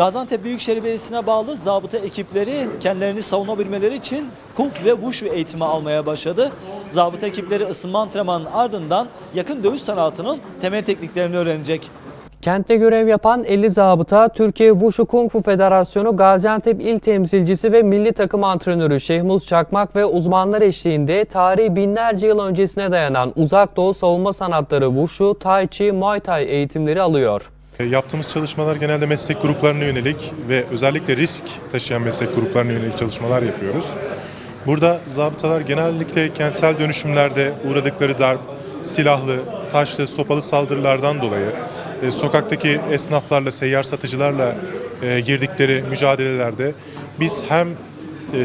Gaziantep Büyükşehir Belediyesi'ne bağlı zabıta ekipleri kendilerini savunabilmeleri için kuf ve wushu eğitimi almaya başladı. Zabıta ekipleri ısınma antrenmanının ardından yakın dövüş sanatının temel tekniklerini öğrenecek. Kentte görev yapan 50 zabıta, Türkiye Wushu Kung Fu Federasyonu Gaziantep İl Temsilcisi ve Milli Takım Antrenörü Şehmuz Çakmak ve uzmanlar eşliğinde tarihi binlerce yıl öncesine dayanan Uzak Doğu savunma sanatları Wushu, Tai Chi, Muay Thai eğitimleri alıyor. E, Yaptığımız çalışmalar genelde meslek gruplarına yönelik ve özellikle risk taşıyan meslek gruplarına yönelik çalışmalar yapıyoruz. Burada zabıtalar genellikle kentsel dönüşümlerde uğradıkları darp, silahlı, taşlı, sopalı saldırılardan dolayı e, sokaktaki esnaflarla, seyyar satıcılarla e, girdikleri mücadelelerde biz hem e,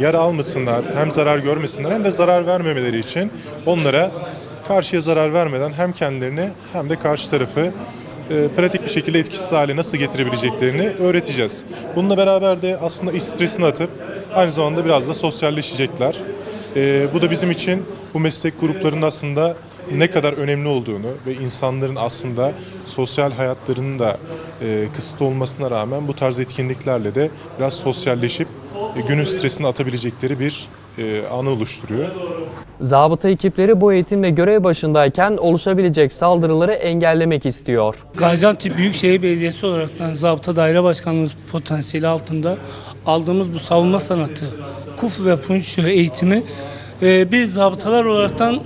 yara almasınlar, hem zarar görmesinler hem de zarar vermemeleri için onlara karşıya zarar vermeden hem kendilerine hem de karşı tarafı e, pratik bir şekilde etkisiz hale nasıl getirebileceklerini öğreteceğiz. Bununla beraber de aslında iş stresini atıp aynı zamanda biraz da sosyalleşecekler. E, bu da bizim için bu meslek gruplarının aslında ne kadar önemli olduğunu ve insanların aslında sosyal hayatlarının da e, kısıtlı olmasına rağmen bu tarz etkinliklerle de biraz sosyalleşip günün stresini atabilecekleri bir e, anı oluşturuyor. Zabıta ekipleri bu eğitim ve görev başındayken oluşabilecek saldırıları engellemek istiyor. Gaziantep Büyükşehir Belediyesi olaraktan Zabıta Daire Başkanlığımız potansiyeli altında aldığımız bu savunma sanatı, kuf ve punç eğitimi e, biz zabıtalar olaraktan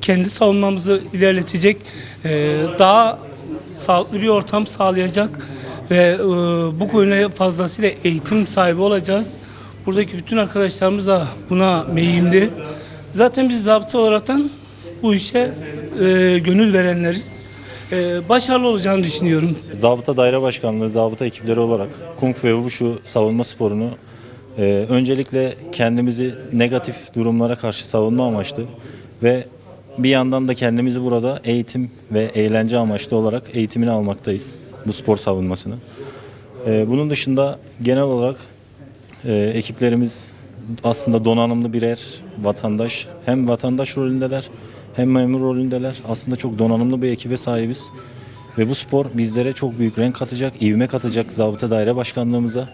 kendi savunmamızı ilerletecek, e, daha sağlıklı bir ortam sağlayacak ve e, bu konuyla fazlasıyla eğitim sahibi olacağız. Buradaki bütün arkadaşlarımız da buna meyilli. Zaten biz zabıta olaraktan bu işe e, gönül verenleriz. E, başarılı olacağını düşünüyorum. Zabıta Daire Başkanlığı, zabıta ekipleri olarak Kung Fu ve Wushu savunma sporunu e, öncelikle kendimizi negatif durumlara karşı savunma amaçlı ve bir yandan da kendimizi burada eğitim ve eğlence amaçlı olarak eğitimini almaktayız bu spor savunmasını. E, bunun dışında genel olarak e, ekiplerimiz aslında donanımlı birer vatandaş. Hem vatandaş rolündeler hem memur rolündeler. Aslında çok donanımlı bir ekibe sahibiz. Ve bu spor bizlere çok büyük renk katacak, ivme katacak zabıta daire başkanlığımıza.